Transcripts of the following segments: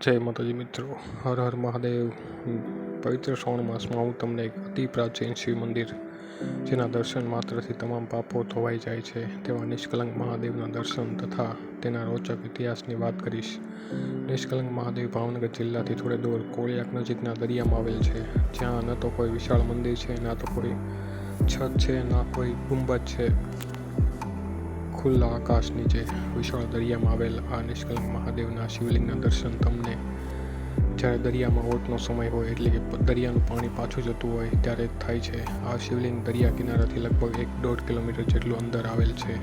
જય માતાજી મિત્રો. હર હર મહાદેવ. પવિત્ર શ્રાવણ માસમાં હું તમને એક અતિ પ્રાચીન શિવ મંદિર જેના દર્શન માત્રથી તમામ પાપો ધોવાઈ જાય છે, તેવા નિષ્કલંક મહાદેવના દર્શન તથા તેના રોચક ઇતિહાસની વાત કરીશ. નિષ્કલંક મહાદેવ ભાવનગર જિલ્લાથી થોડે દૂર, કોળિયાક નજીકના દરિયામાં આવેલ છે. જ્યાં ન તો કોઈ વિશાળ મંદિર છે, ના તો કોઈ છત છે, ના કોઈ ગુંબજ છે. ખુલ્લા આકાશ નીચે વિશાળ દરિયામાં આવેલ આ નિષ્કલંક મહાદેવના શિવલિંગના દર્શન તમને જ્યારે દરિયામાં ઓટનો સમય હોય એટલે કે દરિયાનું પાણી પાછું જતું હોય ત્યારે થાય છે. આ શિવલિંગ દરિયા કિનારાથી લગભગ એક દોઢ કિલોમીટર જેટલું અંદર આવેલ છે,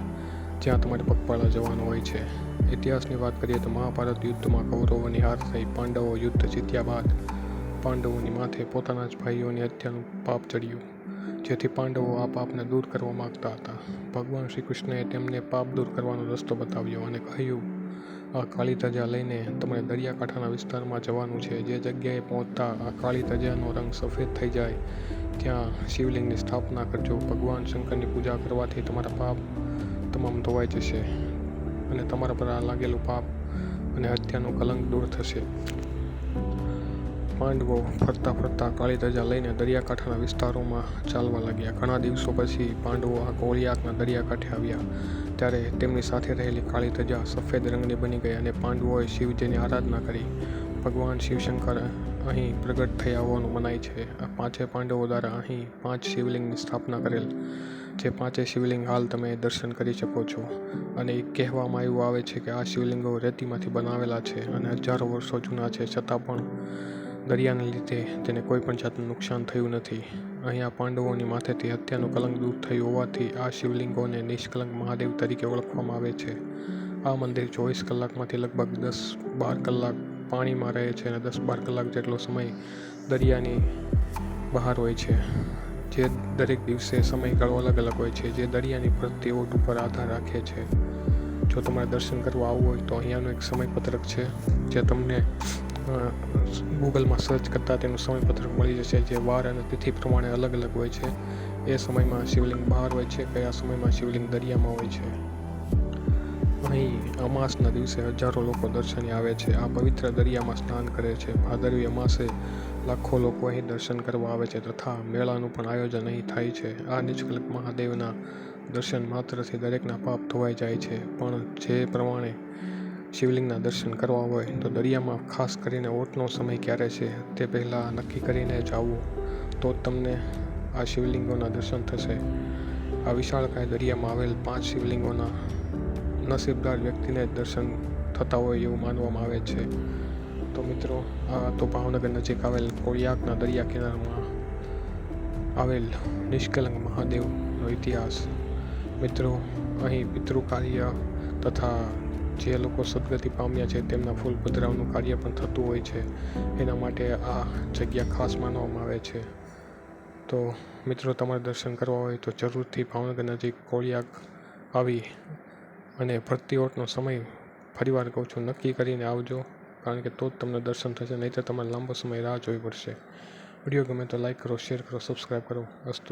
જ્યાં તમારે પગપાળા જવાનું હોય છે. ઇતિહાસની વાત કરીએ તો મહાભારત યુદ્ધમાં કૌરવોની હાર થઈ પાંડવો યુદ્ધ જીત્યા બાદ પાંડવોની માથે પોતાના જ ભાઈઓની હત્યાનું પાપ ચડ્યું. જેથી પાંડવો આ પાપને દૂર કરવા માગતા હતા. ભગવાન શ્રી કૃષ્ણએ તેમને પાપ દૂર કરવાનો રસ્તો બતાવ્યો અને કહ્યું, આ કાળી ધજા લઈને તમારે દરિયાકાંઠાના વિસ્તારમાં જવાનું છે. જે જગ્યાએ પહોંચતા આ કાળી ધજાનો રંગ સફેદ થઈ જાય, ત્યાં શિવલિંગની સ્થાપના કરજો. ભગવાન શંકરની પૂજા કરવાથી તમારા પાપ તમામ ધોવાઈ જશે અને તમારા પર આ લાગેલું પાપ અને હત્યાનું કલંક દૂર થશે. પાંડવો ફરતા ફરતા કાળી ધજા લઈને દરિયાકાંઠાના વિસ્તારોમાં ચાલવા લાગ્યા. ઘણા દિવસો પછી પાંડવો આ કોળિયાકના દરિયાકાંઠે આવ્યા. ત્યારે તેમની સાથે રહેલી કાળી ધજા સફેદ રંગની બની ગઈ અને પાંડવોએ શિવજીની આરાધના કરી. ભગવાન શિવશંકર અહીં પ્રગટ થયા હોવાનું મનાય છે. આ પાંચે પાંડવો દ્વારા અહીં પાંચ શિવલિંગની સ્થાપના કરેલ. જે પાંચે શિવલિંગ હાલ તમે દર્શન કરી શકો છો. અને કહેવામાં એવું આવે છે કે આ શિવલિંગો રેતીમાંથી બનાવેલા છે અને હજારો વર્ષો જૂના છે છતાં પણ દરિયાને લીધે તેને કોઈ પણ જાતનું નુકસાન થયું નથી. અહીંયા પાંડવોની માથેથી હત્યાનું કલંક દૂર થયું હોવાથી આ શિવલિંગોને નિષ્કલંક મહાદેવ તરીકે ઓળખવામાં આવે છે. આ મંદિર ચોવીસ કલાકમાંથી લગભગ દસ બાર કલાક પાણીમાં રહે છે અને દસ બાર કલાક જેટલો સમય દરિયાની બહાર હોય છે. જે દરેક દિવસે સમયગાળો અલગ અલગ હોય છે, જે દરિયાની ફરતી ઓટ ઉપર આધાર રાખે છે. જો તમારે દર્શન કરવા આવવું હોય તો અહીંયાનું એક સમયપત્રક છે, જે તમને ગૂગલમાં સર્ચ કરતાં તેનું સમયપત્રક મળી જશે, જે વાર અને તિથિ પ્રમાણે અલગ અલગ હોય છે. એ સમયમાં શિવલિંગ બહાર હોય છે, કયા સમયમાં શિવલિંગ દરિયામાં હોય છે. અહીં અમાસના દિવસે હજારો લોકો દર્શને આવે છે. આ પવિત્ર દરિયામાં સ્નાન કરે છે. ભાદરવી અમાસે લાખો લોકો અહીં દર્શન કરવા આવે છે તથા મેળાનું પણ આયોજન અહીં થાય છે. આ નિષ્કલક મહાદેવના દર્શન માત્રથી દરેકના પાપ ધોવાઈ જાય છે. પણ જે પ્રમાણે શિવલિંગના દર્શન કરવા હોય તો દરિયામાં ખાસ કરીને ઓટનો સમય ક્યારે છે તે પહેલાં નક્કી કરીને જાવું તો જ તમને આ શિવલિંગોના દર્શન થશે. આ વિશાળકાય દરિયામાં આવેલ પાંચ શિવલિંગોના નસીબદાર વ્યક્તિને દર્શન થતા હોય એવું માનવામાં આવે છે. તો મિત્રો, આ તો ભાવનગર નજીક આવેલ કોળિયાકના દરિયા કિનારામાં આવેલ નિષ્કલંક મહાદેવનો ઇતિહાસ. મિત્રો, અહીં પિતૃ કાર્ય તથા જે લોકો સદગતિ પામ્યા છે, તેમના ફૂલ પધરાવનું કાર્ય પણ થતું હોય છે. એના માટે આ જગ્યા ખાસ માનવામાં આવે છે. તો મિત્રો, તમારે દર્શન કરવા હોય તો જરૂરથી ભાવનગર નજીક કોળિયાક આવી અને ભરતી ઓટનો સમય ફરીવાર કહું છું, નક્કી કરીને આવજો, કારણ કે તો જ તમને દર્શન થશે નહીં તો તમારે લાંબો સમય રાહ જોવી પડશે. વીડિયો ગમે તો લાઈક કરો, શેર કરો, સબસ્ક્રાઈબ કરો. અસ્તુ